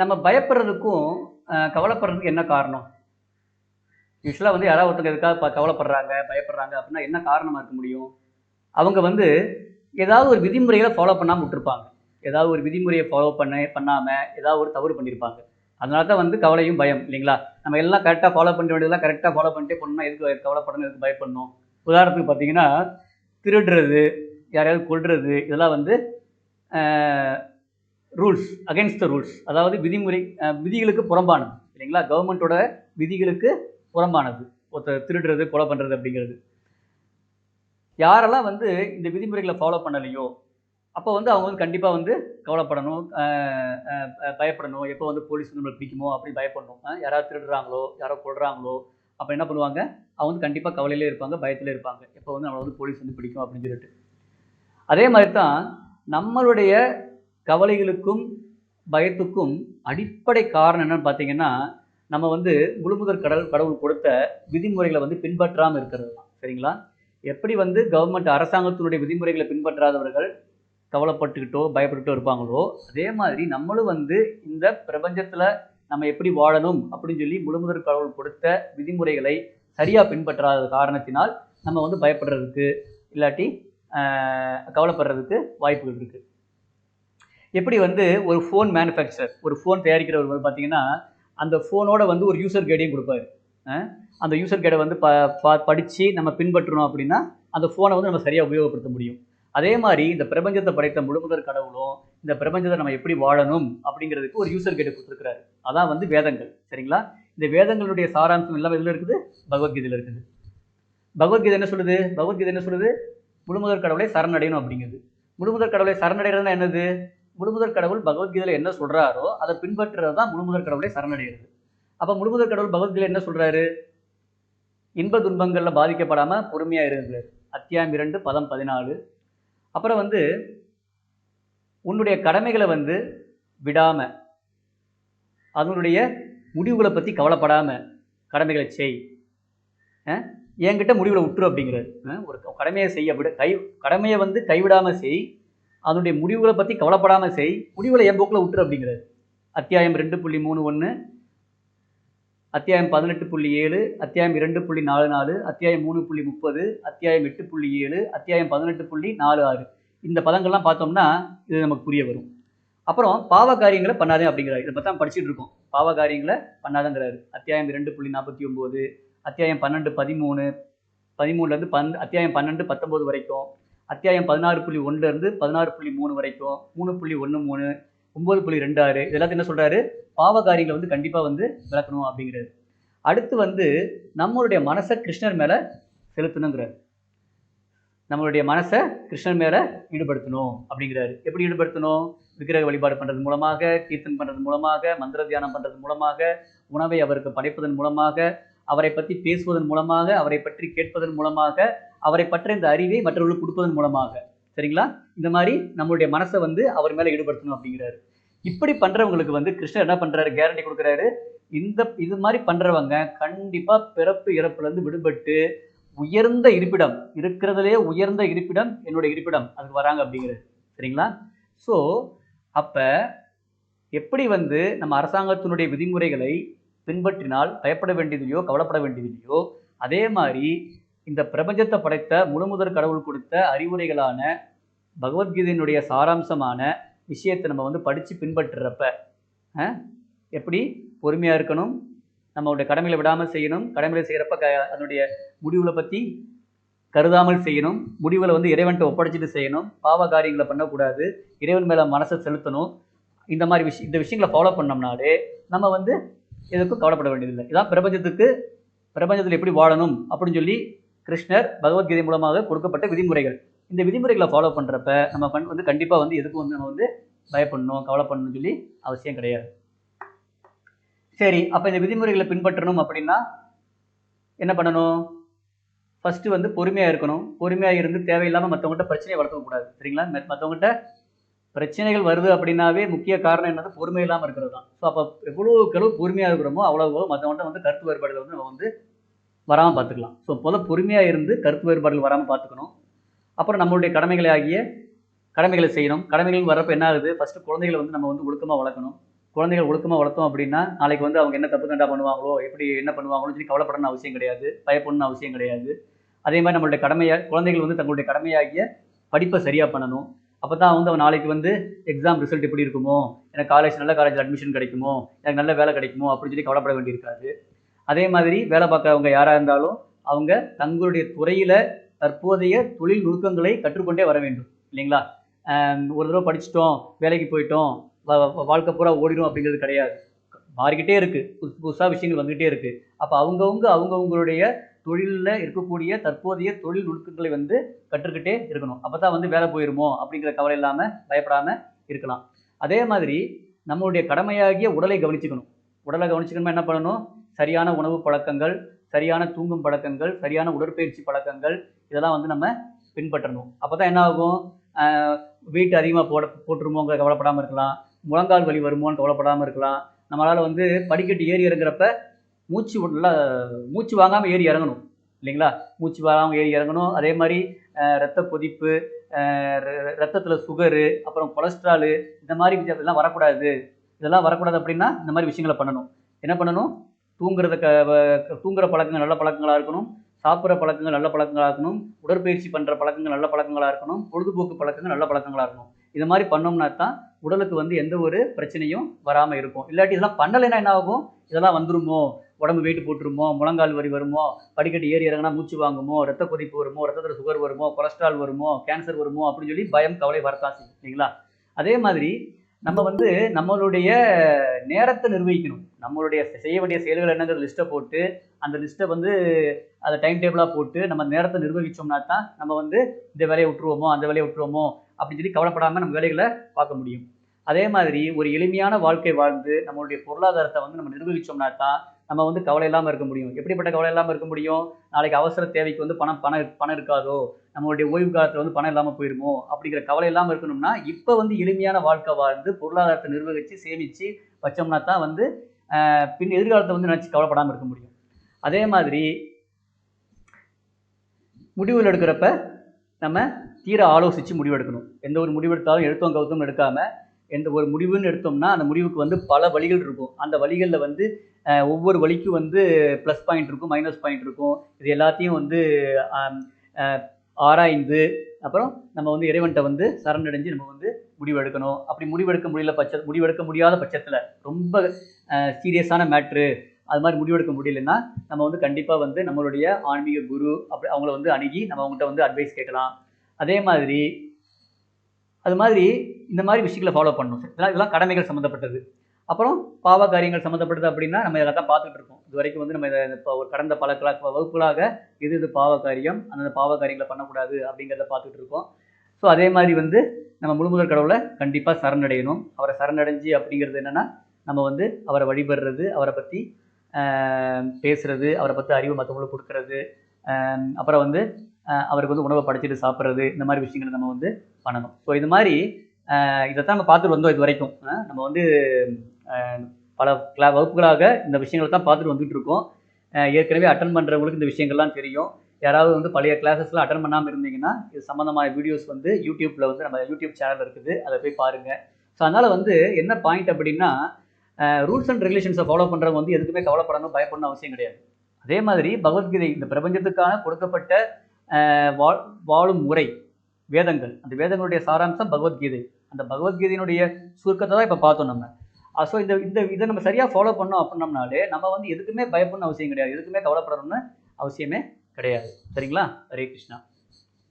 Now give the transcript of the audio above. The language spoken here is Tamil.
நம்ம பயப்படுறதுக்கும் கவலைப்படுறதுக்கு என்ன காரணம்? யூஸ்வலாக வந்து யாராவது ஒருத்தங்க எதுக்காக கவலைப்படுறாங்க பயப்படுறாங்க அப்படின்னா என்ன காரணமாக இருக்க முடியும்? அவங்க வந்து ஏதாவது ஒரு விதிமுறைகளை ஃபாலோ பண்ணாமல் விட்டுருப்பாங்க. ஏதாவது ஒரு விதிமுறையை ஃபாலோ பண்ண பண்ணாமல் ஏதாவது ஒரு தவறு பண்ணியிருப்பாங்க அதனால தான் வந்து கவலையும் பயம் இல்லைங்களா? நம்ம எல்லாம் கரெக்டாக ஃபாலோ பண்ண வேண்டியதெல்லாம் கரெக்டாக ஃபாலோ பண்ணிட்டே பண்ணணும் எதுக்கு கவலைப்படணும் எதுக்கு பயப்படணும்? உதாரணத்துக்கு பார்த்தீங்கன்னா திருடுறது யாரையாவது கொள்வது இதெல்லாம் வந்து ரூல்ஸ் அகைன்ஸ்ட் த ரூல்ஸ் அதாவது விதிமுறை விதிகளுக்கு புறம்பானது. இல்லைங்களா? கவர்மெண்ட்டோட விதிகளுக்கு புறம்பானது. ஒருத்தர் திருடுறது கொலை பண்ணுறது அப்படிங்கிறது. யாரெல்லாம் வந்து இந்த விதிமுறைகளை ஃபாலோ பண்ணலையோ அப்போ வந்து அவங்க வந்து கண்டிப்பாக வந்து கவலைப்படணும் பயப்படணும். எப்போ வந்து போலீஸ் வந்து நம்மளை பிடிக்குமோ அப்படி பயப்படணும். யாராவது திருடுறாங்களோ யாரோ கொள்றாங்களோ அப்போ என்ன பண்ணுவாங்க? அவங்க வந்து கண்டிப்பாக கவலையிலே இருப்பாங்க பயத்தில் இருப்பாங்க. எப்போ வந்து நம்மளை வந்து போலீஸ் வந்து பிடிக்கும் அப்படின்னு சொல்லிட்டு. அதே மாதிரி தான் நம்மளுடைய கவலைகளுக்கும் பயத்துக்கும் அடிப்படை காரணம் என்னன்னு பார்த்தீங்கன்னா நம்ம வந்து முழுமுதற் கடல் கடவுள் கொடுத்த விதிமுறைகளை வந்து பின்பற்றாமல் இருக்கிறது தான் சரிங்களா? எப்படி வந்து கவர்மெண்ட் அரசாங்கத்தினுடைய விதிமுறைகளை பின்பற்றாதவர்கள் கவலைப்பட்டுக்கிட்டோ பயப்பட்டுக்கிட்டோ இருப்பாங்களோ அதே மாதிரி நம்மளும் வந்து இந்த பிரபஞ்சத்தில் நம்ம எப்படி வாழணும் அப்படின்னு சொல்லி முழுமுதற் கடவுள் கொடுத்த விதிமுறைகளை சரியாக பின்பற்றாத காரணத்தினால் நம்ம வந்து பயப்படுறதுக்கு இல்லாட்டி கவலைப்படுறதுக்கு வாய்ப்புகள் இருக்குது எப்படி வந்து ஒரு ஃபோன் மேனுஃபேக்சர் ஒரு ஃபோன் தயாரிக்கிறவர் வந்து பார்த்தீங்கன்னா அந்த ஃபோனோட வந்து ஒரு யூசர் கைடையும் கொடுப்பாரு. அந்த யூசர் கைடை வந்து ப ப- படித்து நம்ம பின்பற்றணும் அப்படின்னா அந்த ஃபோனை வந்து நம்ம சரியாக உபயோகப்படுத்த முடியும். அதே மாதிரி இந்த பிரபஞ்சத்தை படைத்த முழுமுதற் கடவுளும் இந்த பிரபஞ்சத்தை நம்ம எப்படி வாழணும் அப்படிங்கிறதுக்கு ஒரு யூசர் கைடை கொடுத்துருக்கிறாரு. அதான் வந்து வேதங்கள். சரிங்களா? இந்த வேதங்களுடைய சாராம்சம் எல்லாம் இதில் இருக்குது? பகவத்கீதையில் இருக்குது. பகவத்கீதை என்ன சொல்லுது? பகவத்கீதை என்ன சொல்லுது? முழுமுதற் கடவுளை சரணடையணும் அப்படிங்கிறது முழுமுதற் கடவுளை சரணடைகிறதுனா என்னது? முழுமுதற் கடவுள் பகவத்கீதையில் என்ன சொல்கிறாரோ அதை பின்பற்றுறது தான் முழுமுதற் கடவுளை சரணடைகிறது. அப்போ முழுமுதற் கடவுள் பகவத்கீதையில் என்ன சொல்கிறாரு இன்ப துன்பங்களில் பாதிக்கப்படாமல் பொறுமையாக இருக்கிறார் அத்தியாயம் இரண்டு பதம் பதினாலு. அப்புறம் வந்து உன்னுடைய கடமைகளை வந்து விடாமல் அதனுடைய முடிவுகளை பற்றி கவலைப்படாமல் கடமைகளை செய். என்கிட்ட முடிவில் விட்டுரு அப்படிங்கிறார். ஒரு கடமையை செய்ய விட. கை கடமையை வந்து கைவிடாமல் செய். அதனுடைய முடிவுகளை பற்றி கவலைப்படாமல் செய். முடிவுகளை என் போக்கில் விட்டுரு அப்படிங்கிறது அத்தியாயம் ரெண்டு புள்ளி மூணு ஒன்று அத்தியாயம் பதினெட்டு புள்ளி ஏழு அத்தியாயம் இரண்டு புள்ளி நாலு நாலு அத்தியாயம் மூணு புள்ளி முப்பது அத்தியாயம் எட்டு புள்ளி ஏழு அத்தியாயம் பதினெட்டு புள்ளி நாலு ஆறு. இந்த பதங்கள்லாம் பார்த்தோம்னா இது நமக்கு புரிய வரும். அப்புறம் பாவ காரியங்களை பண்ணாதே அப்படிங்கிறாரு. இதை பற்றி தான் படிச்சுட்டு இருக்கோம். பாவ காரியங்களை பண்ணாதங்கிறாரு. அத்தியாயம் இரண்டு புள்ளி நாற்பத்தி ஒம்பது அத்தியாயம் பன்னெண்டு பதிமூணு பதிமூணுலேருந்து பன் அத்தியாயம் பன்னெண்டு பத்தொம்போது வரைக்கும் அத்தியாயம் பதினாறு புள்ளி ஒன்றுலேருந்து பதினாறு புள்ளி மூணு வரைக்கும் மூணு புள்ளி ஒன்று மூணு ஒம்பது புள்ளி ரெண்டு ஆறு இது என்ன சொல்கிறாரு பாவ காரியங்களை வந்து கண்டிப்பாக வந்து விளக்கணும் அப்படிங்கிறாரு. அடுத்து வந்து நம்மளுடைய மனசை கிருஷ்ணர் மேலே செலுத்தணுங்கிறார். நம்மளுடைய மனசை கிருஷ்ணர் மேலே ஈடுபடுத்தணும் அப்படிங்கிறாரு. எப்படி ஈடுபடுத்தணும்? விக்கிரக வழிபாடு பண்ணுறது மூலமாக கீர்த்தன் பண்ணுறது மூலமாக மந்திர தியானம் பண்ணுறது மூலமாக உணவை அவருக்கு படைப்பதன் மூலமாக அவரை பற்றி பேசுவதன் மூலமாக அவரை பற்றி கேட்பதன் மூலமாக அவரை பற்றிய இந்த அறிவை மற்றவர்களுக்கு கொடுப்பதன் மூலமாக. சரிங்களா? இந்த மாதிரி நம்மளுடைய மனசை வந்து அவர் மேலே ஈடுபடுத்தணும் அப்படிங்கிறாரு. இப்படி பண்றவங்களுக்கு வந்து கிருஷ்ணர் என்ன பண்றாரு? கேரண்டி கொடுக்குறாரு. இந்த இது மாதிரி பண்றவங்க கண்டிப்பா பிறப்பு இறப்புல இருந்து விடுபட்டு உயர்ந்த இருப்பிடம் இருக்கிறதுலே உயர்ந்த இருப்பிடம் என்னோட இருப்பிடம் அதுக்கு வராங்க அப்படிங்கிறது சரிங்களா? ஸோ அப்ப எப்படி வந்து நம்ம அரசாங்கத்தினுடைய விதிமுறைகளை பின்பற்றினால் பயப்பட வேண்டியதில்லையோ கவலைப்பட வேண்டியதில்லையோ அதே மாதிரி இந்த பிரபஞ்சத்தை படைத்த முழுமுதற் கடவுள் கொடுத்த அறிவுரைகளான பகவத்கீதையினுடைய சாராம்சமான விஷயத்தை நம்ம வந்து படித்து பின்பற்றுறப்ப எப்படி? பொறுமையாக இருக்கணும் நம்மளுடைய கடமைகளை விடாமல் செய்யணும் கடமைகளை செய்கிறப்ப க அதனுடைய முடிவுகளை பற்றி கருதாமல் செய்யணும் முடிவுகளை வந்து இறைவன்கிட்ட ஒப்படைச்சிட்டு செய்யணும் பாவ காரியங்களை பண்ணக்கூடாது இறைவன் மேலே மனசை செலுத்தணும் இந்த மாதிரி விஷயம் இந்த விஷயங்களை ஃபாலோ பண்ணோம்னாலே நம்ம வந்து எதுக்கும் கவலைப்பட வேண்டியதில்லை. இதான் பிரபஞ்சத்துக்கு பிரபஞ்சத்தில் எப்படி வாழணும் அப்படின்னு சொல்லி கிருஷ்ணர் பகவத்கீதை மூலமாக கொடுக்கப்பட்ட விதிமுறைகள். இந்த விதிமுறைகளை ஃபாலோ பண்ணுறப்ப நம்ம கண் வந்து கண்டிப்பாக வந்து எதுக்கும் வந்து நம்ம வந்து பயப்படணும் கவலைப்படணும்னு சொல்லி அவசியம் கிடையாது. சரி அப்போ இந்த விதிமுறைகளை பின்பற்றணும் அப்படின்னா என்ன பண்ணணும்? ஃபஸ்ட்டு வந்து பொறுமையாக இருக்கணும். பொறுமையாக இருந்து தேவையில்லாமல் மற்றவங்ககிட்ட பிரச்சனையை வளர்த்தக்கூடாது சரிங்களா? மற்றவங்ககிட்ட பிரச்சனைகள் வருது அப்படின்னாவே முக்கிய காரணம் என்னது பொறுமை இல்லாமல் இருக்கிறது தான். ஸோ அப்போ எவ்வளோக்கு எவ்வளோ பொறுமையாக இருக்கிறோமோ அவ்வளோ மற்றவங்கள்ட்ட வந்து கருத்து வேறுபாடுகள் வந்து நம்ம வந்து வராமல் பார்த்துக்கலாம். ஸோ முதல் பொறுமையாக இருந்து கருத்து வேறுபாடுகள் வராமல் பார்த்துக்கணும். அப்புறம் நம்மளுடைய கடமைகளை ஆகிய கடமைகளை செய்யணும். கடமைகள் வர்றப்ப என்ன ஆகுது? ஃபஸ்ட்டு குழந்தைகளை வந்து நம்ம வந்து ஒழுக்கமாக வளர்க்கணும். குழந்தைகள் ஒழுக்கமாக வளர்த்தோம் அப்படின்னா நாளைக்கு வந்து அவங்க என்ன தப்பு கண்டா பண்ணுவாங்களோ எப்படி என்ன பண்ணுவாங்களோ சொல்லி கவலைப்படணும்னு அவசியம் கிடையாது. பயப்படணும் அவசியம் கிடையாது. அதே மாதிரி நம்மளுடைய கடமையை குழந்தைகள் வந்து தங்களுடைய கடமையாகிய படிப்பை சரியாக பண்ணணும். அப்போ தான் வந்து அவன் நாளைக்கு வந்து எக்ஸாம் ரிசல்ட் எப்படி இருக்குமோ எனக்கு காலேஜ் நல்ல காலேஜில் அட்மிஷன் கிடைக்குமோ எனக்கு நல்ல வேலை கிடைக்குமோ அப்படின்னு சொல்லி கவலைப்பட வேண்டியிருக்காது. அதே மாதிரி வேலை பார்க்குறவங்க யாராக இருந்தாலும் அவங்க தங்களுடைய துறையில் தற்போதைய தொழில் நுணுக்கங்களை கற்றுக்கொண்டே வர வேண்டும் இல்லைங்களா? ஒரு தடவை படிச்சிட்டோம் வேலைக்கு போயிட்டோம் வாழ்க்கை பூரா ஓடிடும் அப்படிங்கிறது கிடையாது. மாறிக்கிட்டே இருக்குது புதுசு புதுசாக விஷயங்கள் வந்துக்கிட்டே இருக்குது அப்போ அவங்கவுங்க அவங்கவுங்களுடைய தொழிலில் இருக்கக்கூடிய தற்போதைய தொழில் நுணுக்கங்களை வந்து கற்றுக்கிட்டே இருக்கணும். அப்போ தான் வந்து வேலை போயிருமோ அப்படிங்கிற கவலை இல்லாமல் பயப்படாமல் இருக்கலாம். அதே மாதிரி நம்மளுடைய கடமையாகிய உடலை கவனிச்சுக்கணும். உடலை கவனிச்சுக்கணுமா என்ன பண்ணணும்? சரியான உணவு பழக்கங்கள் சரியான தூங்கும் பழக்கங்கள் சரியான உடற்பயிற்சி பழக்கங்கள் இதெல்லாம் வந்து நம்ம பின்பற்றணும். அப்போ தான் என்ன ஆகும்? வெயிட் அதிகமாக போட போட்டுருமோங்கிற கவலைப்படாமல் இருக்கலாம். முழங்கால் வலி வருமோன்னு கவலைப்படாமல் இருக்கலாம். நம்மளால் வந்து படிக்கட்டு ஏறி இறங்குறப்ப மூச்சு நல்லா மூச்சு வாங்காமல் ஏறி இறங்கணும். இல்லைங்களா? மூச்சு வாங்காமல் ஏறி இறங்கணும். அதே மாதிரி ரத்த கொதிப்பு ரத்தத்தில் சுகரு அப்புறம் கொலஸ்ட்ராலு இந்த மாதிரி விஷயம் இதெல்லாம் வரக்கூடாது. இதெல்லாம் வரக்கூடாது அப்படின்னா இந்த மாதிரி விஷயங்களை பண்ணணும். என்ன பண்ணணும்? தூங்குறத க தூங்குற பழக்கங்கள் நல்ல பழக்கங்களாக இருக்கணும். சாப்பிட்ற பழக்கங்கள் நல்ல பழக்கங்களாக இருக்கணும். உடற்பயிற்சி பண்ணுற பழக்கங்கள் நல்ல பழக்கங்களாக இருக்கணும். பொழுதுபோக்கு பழக்கங்கள் நல்ல பழக்கங்களாக இருக்கணும். இது மாதிரி பண்ணோம்னா தான் உடலுக்கு வந்து எந்த ஒரு பிரச்சனையும் வராமல் இருக்கும். இல்லாட்டி இதெல்லாம் பண்ணலைன்னா என்ன ஆகும்? இதெல்லாம் வந்துருமோ? உடம்பு வெயிட் போட்டுருமோ? முழங்கால் வரி வருமோ? படிக்கட்டு ஏறி இறங்கினா மூச்சு வாங்குமோ? ரத்த கொதிப்பு வருமோ? ரத்தத்தில் சுகர் வருமோ? கொலஸ்ட்ரால் வருமோ? கேன்சர் வருமோ? அப்படின்னு சொல்லி பயம் கவலை வரத்தான் செய்யும் இல்லைங்களா? அதே மாதிரி நம்ம வந்து நம்மளுடைய நேரத்தை நிர்வகிக்கணும். நம்மளுடைய செய்ய வேண்டிய செயல்கள் என்னங்கிற லிஸ்ட்டை போட்டு அந்த லிஸ்ட்டை வந்து அதை டைம் டேபிளாக போட்டு நம்ம நேரத்தை நிர்வகித்தோம்னா தான் நம்ம வந்து இந்த வேலையை விட்டுருவோமோ அந்த வேலையை விட்டுருவோமோ அப்படின்னு சொல்லி கவலைப்படாமல் நம்ம வேலைகளை பார்க்க முடியும். அதே மாதிரி ஒரு எளிமையான வாழ்க்கை வாழ்ந்து நம்மளுடைய பொருளாதாரத்தை வந்து நம்ம நிர்வகிச்சோம்னா தான் நம்ம வந்து கவலை இல்லாமல் இருக்க முடியும். எப்படிப்பட்ட கவலை இல்லாமல் இருக்க முடியும்? நாளைக்கு அவசர தேவைக்கு வந்து பணம் பணம் பணம் இருக்காதோ? நம்மளுடைய ஓய்வு காலத்தில் வந்து பணம் இல்லாமல் போயிருமோ? அப்படிங்கிற கவலை இல்லாமல் இருக்கணும்னா இப்போ வந்து எளிமையான வாழ்க்கை வாழ்ந்து பொருளாதாரத்தை நிர்வகித்து சேமித்து வச்சோம்னா தான் வந்து பின் எதிர்காலத்தை வந்து நினச்சி கவலைப்படாமல் இருக்க முடியும். அதே மாதிரி முடிவுகள் எடுக்கிறப்ப நம்ம தீர ஆலோசித்து முடிவெடுக்கணும் எந்த ஒரு முடிவெடுத்தாலும் எடுத்தோம் கவுத்தம் எடுக்காமல் எந்த ஒரு முடிவுன்னு எடுத்தோம்னா அந்த முடிவுக்கு வந்து பல வழிகள் இருக்கும். அந்த வழிகளில் வந்து ஒவ்வொரு வழிக்கும் வந்து ப்ளஸ் பாயிண்ட் இருக்கும் மைனஸ் பாயிண்ட் இருக்கும். இது எல்லாத்தையும் வந்து ஆராய்ந்து அப்புறம் நம்ம வந்து இறைவன்கிட்ட வந்து சரணடைஞ்சு நம்ம வந்து முடிவெடுக்கணும். அப்படி முடிவெடுக்க முடியல பட்ச முடிவெடுக்க முடியாத பட்சத்தில் ரொம்ப சீரியஸான மேட்ரு அது மாதிரி முடிவெடுக்க முடியலன்னா நம்ம வந்து கண்டிப்பாக வந்து நம்மளுடைய ஆன்மீக குரு அப்படி அவங்கள வந்து அணுகி நம்ம அவங்கள்ட்ட வந்து அட்வைஸ் கேட்கலாம். அதே மாதிரி அது மாதிரி இந்த மாதிரி விஷயங்களை ஃபாலோ பண்ணணும். இதெல்லாம் இதெல்லாம் கடமைகள் சம்மந்தப்பட்டது அப்புறம் பாவ காரியங்கள் சம்மந்தப்பட்டது அப்படின்னா நம்ம இதை தான் பார்த்துட்டு இருக்கோம். இது வரைக்கும் வந்து நம்ம இதை இப்போ ஒரு கடந்த பல கலா வகுப்புகளாக இது இது பாவ காரியம் அந்தந்த பாவ காரியங்களை பண்ணக்கூடாது அப்படிங்கிறத பார்த்துட்டு இருக்கோம். ஸோ அதே மாதிரி வந்து நம்ம முழுமுதல் கடவுளை கண்டிப்பாக சரணடையணும். அவரை சரணடைஞ்சு அப்படிங்கிறது என்னென்னா நம்ம வந்து அவரை வழிபடுறது அவரை பற்றி பேசுறது அவரை பற்றி அறிவு மற்றவங்களுக்கு கொடுக்கறது அப்புறம் வந்து அவருக்கு வந்து உணவை படைச்சிட்டு சாப்பிட்றது இந்த மாதிரி விஷயங்களை நம்ம வந்து பண்ணணும். ஸோ இது மாதிரி இதை இதைத்தான் நம்ம பார்த்துட்டு வந்தோம் இது வரைக்கும். நம்ம வந்து பல கிளா வகுப்புகளாக இந்த விஷயங்களை தான் பார்த்துட்டு வந்துட்டு இருக்கோம் ஏற்கனவே அட்டன் பண்ணுறவங்களுக்கு இந்த விஷயங்கள்லாம் தெரியும். யாராவது வந்து பழைய கிளாஸஸ்லாம் அட்டன் பண்ணாமல் இருந்தீங்கன்னா இது சம்மந்தமான வீடியோஸ் வந்து யூடியூப்பில் வந்து நம்ம யூடியூப் சேனல் இருக்குது. அதை போய் பாருங்கள் ஸோ அதனால் வந்து என்ன பாயிண்ட் அப்படின்னா ரூல்ஸ் அண்ட் ரெகுலேஷன்ஸை ஃபாலோ பண்ணுறவங்க வந்து எதுக்குமே கவலைப்படணும் பயப்படணும் அவசியம் கிடையாது. அதே மாதிரி பகவத்கீதை இந்த பிரபஞ்சத்துக்கான கொடுக்கப்பட்ட வா வாழும் முறை வேதங்கள். அந்த வேதங்களுடைய சாராம்சம் பகவத்கீதை. அந்த பகவத்கீதையினுடைய சுருக்கத்தை தான் இப்போ பார்த்தோம் நம்ம. ஸோ இந்த இந்த இதை நம்ம சரியாக ஃபாலோ பண்ணோம் அப்படின்னம்னாலே நம்ம வந்து எதுக்குமே பயப்படணும் அவசியம் கிடையாது. எதுக்குமே கவலைப்படணும்னு அவசியமே கிடையாது. சரிங்களா? ஹரே கிருஷ்ணா.